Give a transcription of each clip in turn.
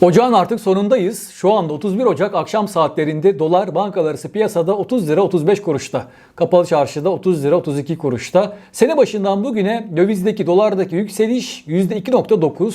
Ocağın artık sonundayız. Şu anda 31 Ocak akşam saatlerinde dolar bankalar arası piyasada 30 lira 35 kuruşta. Kapalı çarşıda 30 lira 32 kuruşta. Sene başından bugüne dövizdeki dolardaki yükseliş %2.9.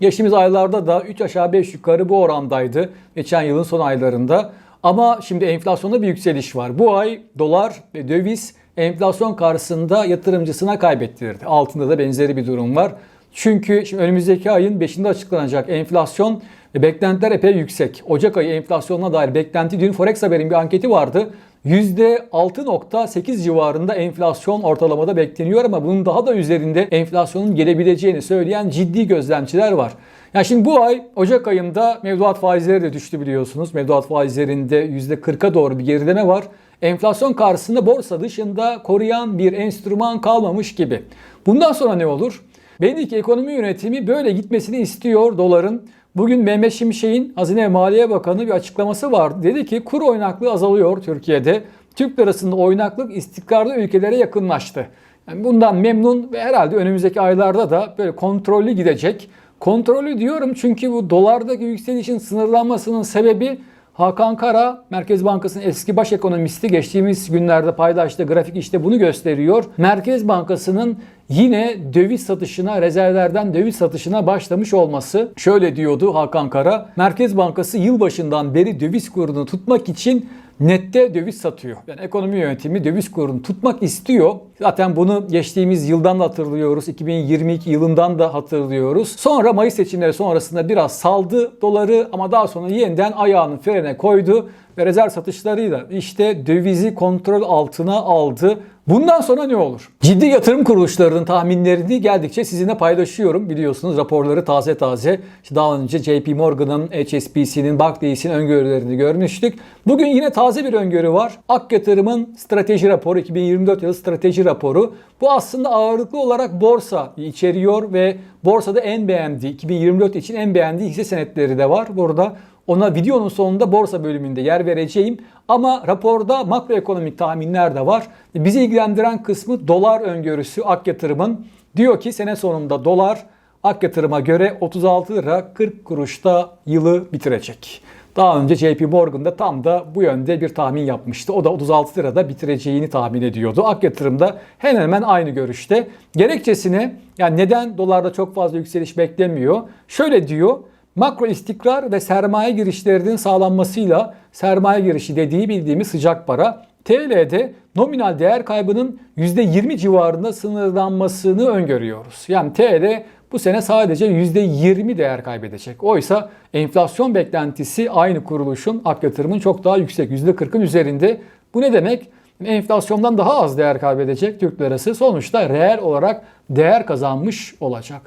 Geçtiğimiz aylarda da 3 aşağı 5 yukarı bu orandaydı. Geçen yılın son aylarında. Ama şimdi enflasyonda bir yükseliş var. Bu ay dolar ve döviz enflasyon karşısında yatırımcısına kaybettirdi. Altında da benzeri bir durum var. Çünkü şimdi önümüzdeki ayın 5'inde açıklanacak enflasyon beklentiler epey yüksek. Ocak ayı enflasyonuna dair beklenti dün Forex Haber'in bir anketi vardı. %6.8 civarında enflasyon ortalamada bekleniyor ama bunun daha da üzerinde enflasyonun gelebileceğini söyleyen ciddi gözlemciler var. Yani şimdi bu ay Ocak ayında mevduat faizleri de düştü biliyorsunuz. Mevduat faizlerinde %40'a doğru bir gerileme var. Enflasyon karşısında borsa dışında koruyan bir enstrüman kalmamış gibi. Bundan sonra ne olur? Belli ki ekonomi yönetimi böyle gitmesini istiyor doların. Bugün Mehmet Şimşek'in Hazine Maliye Bakanı bir açıklaması vardı. Dedi ki kur oynaklığı azalıyor Türkiye'de. Türk lirasında oynaklık istikrarlı ülkelere yakınlaştı. Yani bundan memnun ve herhalde önümüzdeki aylarda da böyle kontrollü gidecek. Kontrollü diyorum çünkü bu dolardaki yükselişin sınırlanmasının sebebi Hakan Kara, Merkez Bankası'nın eski baş ekonomisti geçtiğimiz günlerde paylaştığı grafik işte bunu gösteriyor. Merkez Bankası'nın yine döviz satışına, rezervlerden döviz satışına başlamış olması. Şöyle diyordu Hakan Kara, Merkez Bankası yılbaşından beri döviz kurunu tutmak için nette döviz satıyor. Yani ekonomi yönetimi döviz kurunu tutmak istiyor. Zaten bunu geçtiğimiz yıldan da hatırlıyoruz. 2022 yılından da hatırlıyoruz. Sonra Mayıs seçimleri sonrasında biraz saldı doları ama daha sonra yeniden ayağını frene koydu ve rezerv satışlarıyla işte dövizi kontrol altına aldı. Bundan sonra ne olur? Ciddi yatırım kuruluşlarının tahminlerini geldikçe sizinle paylaşıyorum. Biliyorsunuz raporları taze taze. İşte daha önce JP Morgan'ın, HSBC'nin, Barclays'in öngörülerini görmüştük. Bugün yine taze bir öngörü var. Ak Yatırım'ın strateji raporu, 2024 yılı strateji raporu. Bu aslında ağırlıklı olarak borsa içeriyor ve borsada en beğendiği, 2024 için en beğendiği hisse senetleri de var burada. Ona videonun sonunda borsa bölümünde yer vereceğim. Ama raporda makroekonomik tahminler de var. Bizi ilgilendiren kısmı dolar öngörüsü Ak Yatırım'ın. Diyor ki sene sonunda dolar Ak Yatırım'a göre 36 lira 40 kuruşta yılı bitirecek. Daha önce JP Morgan'da tam da bu yönde bir tahmin yapmıştı. O da 36 lirada bitireceğini tahmin ediyordu. Ak Yatırım'da hemen hemen aynı görüşte. Gerekçesine yani neden dolarda çok fazla yükseliş beklemiyor? Şöyle diyor. Makro istikrar ve sermaye girişlerinin sağlanmasıyla sermaye girişi dediği bildiğimiz sıcak para TL'de nominal değer kaybının %20 civarında sınırlanmasını öngörüyoruz. Yani TL bu sene sadece %20 değer kaybedecek. Oysa enflasyon beklentisi aynı kuruluşun ak çok daha yüksek %40'ın üzerinde. Bu ne demek? Enflasyondan daha az değer kaybedecek Türk lirası sonuçta reel olarak değer kazanmış olacak.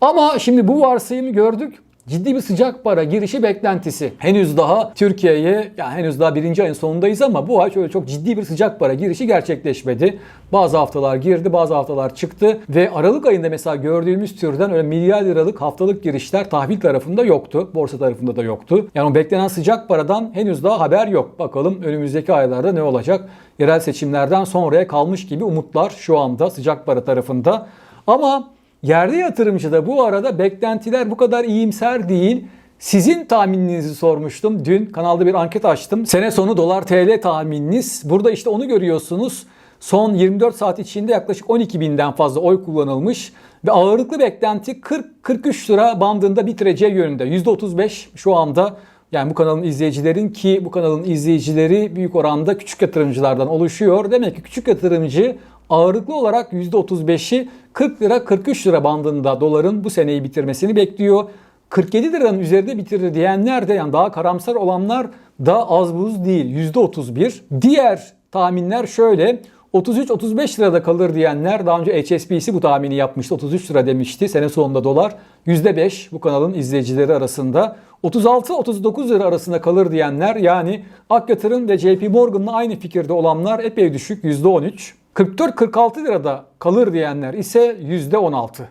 Ama şimdi bu varsayımı gördük ciddi bir sıcak para girişi beklentisi. Henüz daha Türkiye'ye yani henüz daha birinci ayın sonundayız ama bu ay şöyle çok ciddi bir sıcak para girişi gerçekleşmedi. Bazı haftalar girdi, bazı haftalar çıktı ve Aralık ayında mesela gördüğümüz türden öyle milyar liralık haftalık girişler tahvil tarafında yoktu. Borsa tarafında da yoktu. Yani o beklenen sıcak paradan henüz daha haber yok. Bakalım önümüzdeki aylarda ne olacak? Yerel seçimlerden sonraya kalmış gibi umutlar şu anda sıcak para tarafında. Ama Yerli yatırımcıda bu arada beklentiler bu kadar iyimser değil. Sizin tahmininizi sormuştum. Dün kanalda bir anket açtım. Sene sonu dolar TL tahmininiz. Burada işte onu görüyorsunuz. Son 24 saat içinde yaklaşık 12 binden fazla oy kullanılmış. Ve ağırlıklı beklenti 40-43 lira bandında bitireceği yönünde. %35 şu anda yani bu kanalın izleyicilerin ki bu kanalın izleyicileri büyük oranda küçük yatırımcılardan oluşuyor. Demek ki küçük yatırımcı ağırlıklı olarak %35'i 40 lira 43 lira bandında doların bu seneyi bitirmesini bekliyor. 47 liranın üzerinde bitirir diyenler de yani daha karamsar olanlar da az buz değil %31. Diğer tahminler şöyle 33-35 lirada kalır diyenler daha önce HSBC bu tahmini yapmıştı. 33 lira demişti sene sonunda dolar. %5 bu kanalın izleyicileri arasında. 36-39 lira arasında kalır diyenler yani Ak ve JP Morgan'la aynı fikirde olanlar epey düşük %13. 44-46 lirada kalır diyenler ise %16.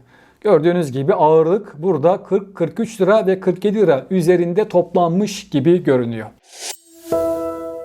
Gördüğünüz gibi ağırlık burada 40-43 lira ve 47 lira üzerinde toplanmış gibi görünüyor.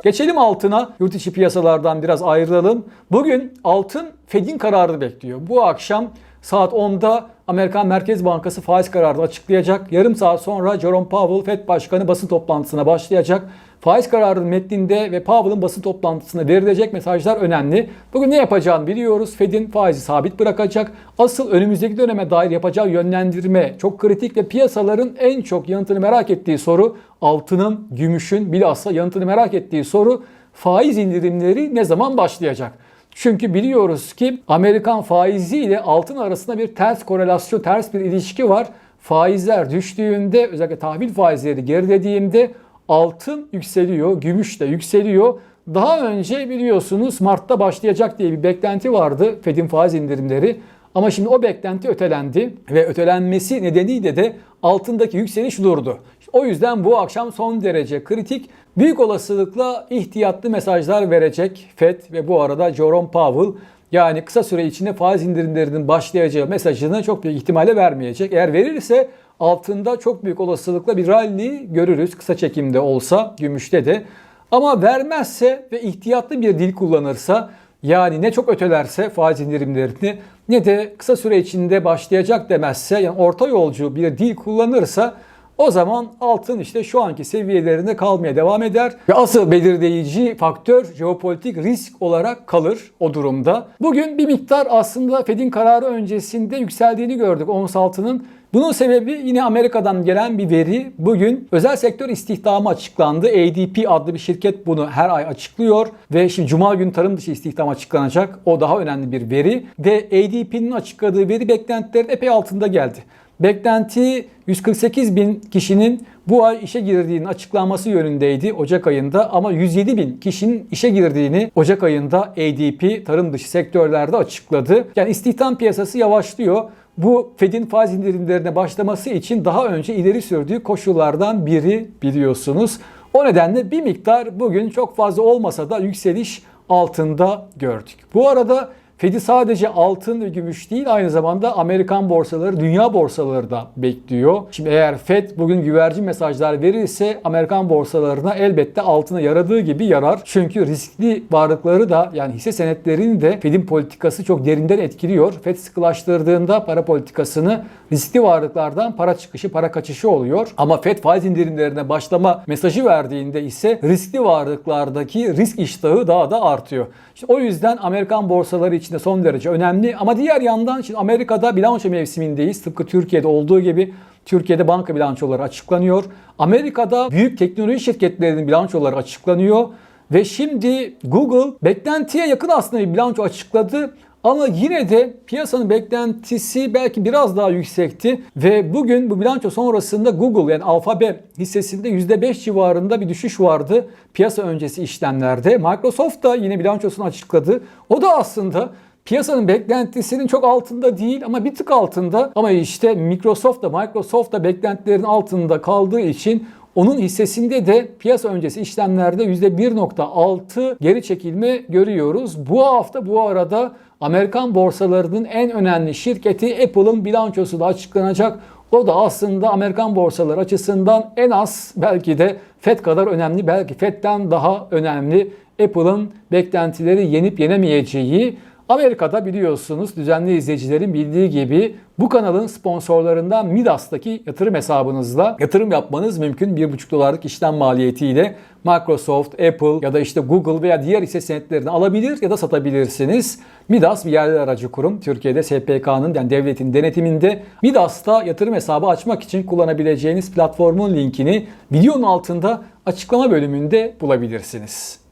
Geçelim altına. Yurt içi piyasalardan biraz ayrılalım. Bugün altın Fed'in kararını bekliyor. Bu akşam saat 10'da Amerikan Merkez Bankası faiz kararını açıklayacak. Yarım saat sonra Jerome Powell FED Başkanı basın toplantısına başlayacak. Faiz kararının metninde ve Powell'ın basın toplantısında verilecek mesajlar önemli. Bugün ne yapacağını biliyoruz. Fed'in faizi sabit bırakacak. Asıl önümüzdeki döneme dair yapacağı yönlendirme çok kritik ve piyasaların en çok yanıtını merak ettiği soru altının, gümüşün bilhassa yanıtını merak ettiği soru faiz indirimleri ne zaman başlayacak? Çünkü biliyoruz ki Amerikan faizi ile altın arasında bir ters korelasyon, ters bir ilişki var. Faizler düştüğünde özellikle tahvil faizleri gerilediğinde altın yükseliyor, gümüş de yükseliyor. Daha önce biliyorsunuz Mart'ta başlayacak diye bir beklenti vardı Fed'in faiz indirimleri. Ama şimdi o beklenti ötelendi ve ötelenmesi nedeniyle de altındaki yükseliş durdu. O yüzden bu akşam son derece kritik. Büyük olasılıkla ihtiyatlı mesajlar verecek Fed ve bu arada Jerome Powell yani kısa süre içinde faiz indirimlerinin başlayacağı mesajını çok büyük ihtimalle vermeyecek. Eğer verirse altında çok büyük olasılıkla bir rally görürüz kısa çekimde olsa gümüşte de. Ama vermezse ve ihtiyatlı bir dil kullanırsa yani ne çok ötelerse faiz indirimlerini ne de kısa süre içinde başlayacak demezse yani orta yolcu bir dil kullanırsa o zaman altın işte şu anki seviyelerinde kalmaya devam eder ve asıl belirleyici faktör jeopolitik risk olarak kalır o durumda. Bugün bir miktar aslında Fed'in kararı öncesinde yükseldiğini gördük ons altının. Bunun sebebi yine Amerika'dan gelen bir veri. Bugün özel sektör istihdamı açıklandı. ADP adlı bir şirket bunu her ay açıklıyor ve şimdi cuma günü tarım dışı istihdam açıklanacak. O daha önemli bir veri ve ADP'nin açıkladığı veri beklentilerin epey altında geldi. Beklenti 148 bin kişinin bu ay işe girdiğinin açıklanması yönündeydi Ocak ayında ama 107 bin kişinin işe girdiğini Ocak ayında ADP tarım dışı sektörlerde açıkladı. Yani istihdam piyasası yavaşlıyor. Bu Fed'in faiz indirimlerine başlaması için daha önce ileri sürdüğü koşullardan biri biliyorsunuz. O nedenle bir miktar bugün çok fazla olmasa da yükseliş altında gördük. Bu arada Fed'i sadece altın ve gümüş değil aynı zamanda Amerikan borsaları, dünya borsaları da bekliyor. Şimdi eğer Fed bugün güvercin mesajlar verirse Amerikan borsalarına elbette altına yaradığı gibi yarar. Çünkü riskli varlıkları da yani hisse senetlerini de Fed'in politikası çok derinden etkiliyor. Fed sıkılaştırdığında para politikasını riskli varlıklardan para çıkışı, para kaçışı oluyor. Ama Fed faiz indirimlerine başlama mesajı verdiğinde ise riskli varlıklardaki risk iştahı daha da artıyor. İşte o yüzden Amerikan borsaları içinde son derece önemli. Ama diğer yandan şimdi Amerika'da bilanço mevsimindeyiz. Tıpkı Türkiye'de olduğu gibi Türkiye'de banka bilançoları açıklanıyor. Amerika'da büyük teknoloji şirketlerinin bilançoları açıklanıyor. Ve şimdi Google beklentiye yakın aslında bir bilanço açıkladı. Ama yine de piyasanın beklentisi belki biraz daha yüksekti ve bugün bu bilanço sonrasında Google yani Alphabet hissesinde %5 civarında bir düşüş vardı piyasa öncesi işlemlerde. Microsoft da yine bilançosunu açıkladı. O da aslında piyasanın beklentisinin çok altında değil ama bir tık altında. Ama işte Microsoft da Microsoft da beklentilerin altında kaldığı için onun hissesinde de piyasa öncesi işlemlerde %1.6 geri çekilme görüyoruz. Bu hafta bu arada Amerikan borsalarının en önemli şirketi Apple'ın bilançosu da açıklanacak. O da aslında Amerikan borsaları açısından en az belki de Fed kadar önemli, belki Fed'den daha önemli Apple'ın beklentileri yenip yenemeyeceği Amerika'da biliyorsunuz düzenli izleyicilerin bildiği gibi bu kanalın sponsorlarından Midas'taki yatırım hesabınızla yatırım yapmanız mümkün. 1,5 dolarlık işlem maliyetiyle Microsoft, Apple ya da işte Google veya diğer hisse senetlerini alabilir ya da satabilirsiniz. Midas bir yerli aracı kurum. Türkiye'de SPK'nın yani devletin denetiminde. Midas'ta yatırım hesabı açmak için kullanabileceğiniz platformun linkini videonun altında açıklama bölümünde bulabilirsiniz.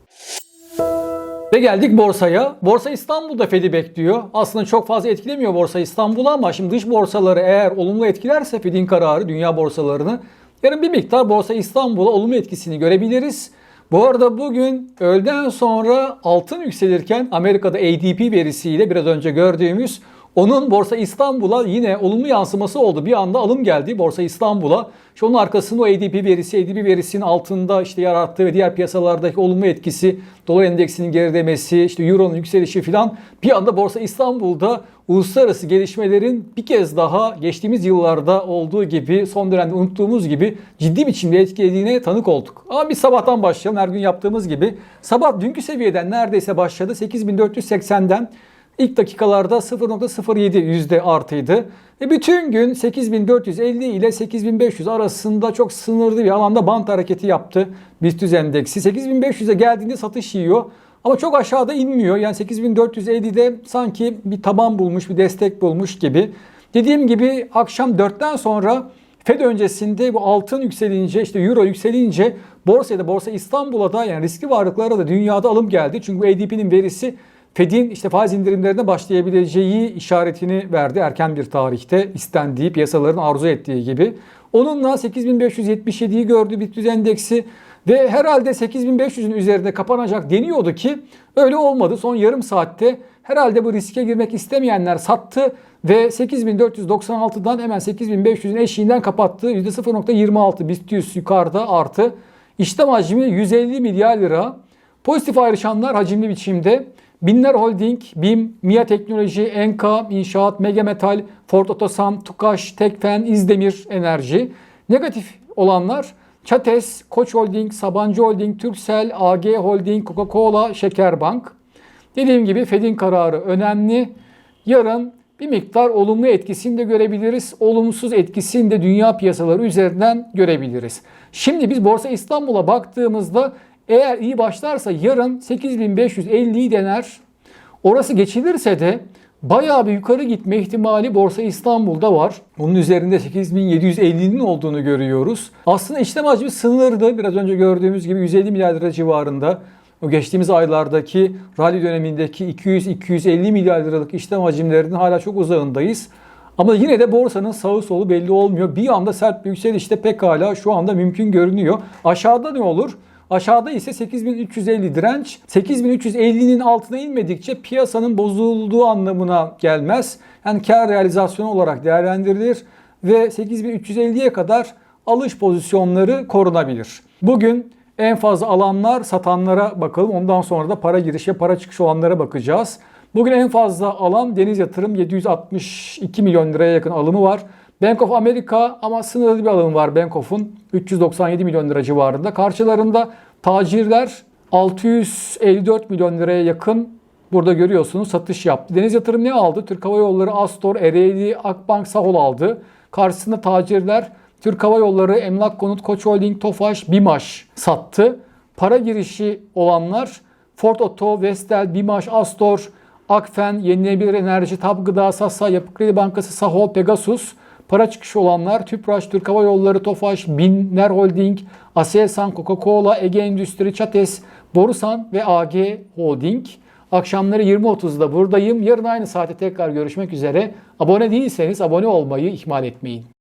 Ve geldik borsaya. Borsa İstanbul'da Fed'i bekliyor. Aslında çok fazla etkilemiyor Borsa İstanbul'u ama şimdi dış borsaları eğer olumlu etkilerse Fed'in kararı dünya borsalarını yarın bir miktar Borsa İstanbul'a olumlu etkisini görebiliriz. Bu arada bugün öğleden sonra altın yükselirken Amerika'da ADP verisiyle biraz önce gördüğümüz onun Borsa İstanbul'a yine olumlu yansıması oldu. Bir anda alım geldi Borsa İstanbul'a. İşte onun arkasında o ADP verisi, ADP verisinin altında işte yarattığı ve diğer piyasalardaki olumlu etkisi, dolar endeksinin gerilemesi, işte euronun yükselişi filan bir anda Borsa İstanbul'da uluslararası gelişmelerin bir kez daha geçtiğimiz yıllarda olduğu gibi son dönemde unuttuğumuz gibi ciddi biçimde etkilediğine tanık olduk. Ama bir sabahtan başlayalım her gün yaptığımız gibi. Sabah dünkü seviyeden neredeyse başladı 8480'den İlk dakikalarda 0.07 yüzde artıydı. Ve bütün gün 8450 ile 8500 arasında çok sınırlı bir alanda bant hareketi yaptı BIST endeksi. 8500'e geldiğinde satış yiyor. Ama çok aşağıda inmiyor. Yani 8450'de sanki bir taban bulmuş, bir destek bulmuş gibi. Dediğim gibi akşam 4'ten sonra Fed öncesinde bu altın yükselince işte euro yükselince borsaya da borsa İstanbul'a da yani riskli varlıklara da dünyada alım geldi. Çünkü ADP'nin verisi Fed'in işte faiz indirimlerine başlayabileceği işaretini verdi erken bir tarihte istendiği piyasaların arzu ettiği gibi. Onunla 8577'yi gördü BIST endeksi ve herhalde 8500'ün üzerinde kapanacak deniyordu ki öyle olmadı. Son yarım saatte herhalde bu riske girmek istemeyenler sattı ve 8496'dan hemen 8500'ün eşiğinden kapattı. %0.26 BIST 100 yukarıda artı. İşlem hacmi 150 milyar lira. Pozitif ayrışanlar hacimli biçimde Binler Holding, BİM, MIA Teknoloji, Enka, İnşaat, Megametal, Ford Otosan, Tukaş, Tekfen, İzdemir Enerji. Negatif olanlar Çates, Koç Holding, Sabancı Holding, Turkcell, AG Holding, Coca-Cola, Şekerbank. Dediğim gibi Fed'in kararı önemli. Yarın bir miktar olumlu etkisini de görebiliriz. Olumsuz etkisini de dünya piyasaları üzerinden görebiliriz. Şimdi biz Borsa İstanbul'a baktığımızda eğer iyi başlarsa yarın 8550'yi dener. Orası geçilirse de bayağı bir yukarı gitme ihtimali Borsa İstanbul'da var. Onun üzerinde 8750'nin olduğunu görüyoruz. Aslında işlem hacmi sınırdı. Biraz önce gördüğümüz gibi 150 milyar lira civarında. O geçtiğimiz aylardaki rally dönemindeki 200-250 milyar liralık işlem hacimlerinin hala çok uzağındayız. Ama yine de borsanın sağı solu belli olmuyor. Bir anda sert bir yükselişte pekala şu anda mümkün görünüyor. Aşağıda ne olur? Aşağıda ise 8350 direnç. 8350'nin altına inmedikçe piyasanın bozulduğu anlamına gelmez. Yani kar realizasyonu olarak değerlendirilir ve 8350'ye kadar alış pozisyonları korunabilir. Bugün en fazla alanlar satanlara bakalım. Ondan sonra da para giriş ve para çıkış olanlara bakacağız. Bugün en fazla alan Deniz Yatırım 762 milyon liraya yakın alımı var. Bank of America ama sınırlı bir alım var Bank of'un 397 milyon lira civarında. Karşılarında tacirler 654 milyon liraya yakın burada görüyorsunuz satış yaptı. Deniz Yatırım ne aldı? Türk Hava Yolları, Astor, Ereğli, Akbank, Sahol aldı. Karşısında tacirler Türk Hava Yolları, Emlak Konut, Koç Holding, Tofaş, Bimaş sattı. Para girişi olanlar Ford Oto, Vestel, Bimaş, Astor, Akfen, Yenilenebilir Enerji, Tab Gıda, Sasa, Yapı Kredi Bankası, Sahol, Pegasus. Para çıkışı olanlar Tüpraş, Türk Hava Yolları, Tofaş, Binler Holding, Aselsan, Coca-Cola, Ege Endüstri, Çates, Borusan ve AG Holding. Akşamları 20.30'da buradayım. Yarın aynı saate tekrar görüşmek üzere. Abone değilseniz abone olmayı ihmal etmeyin.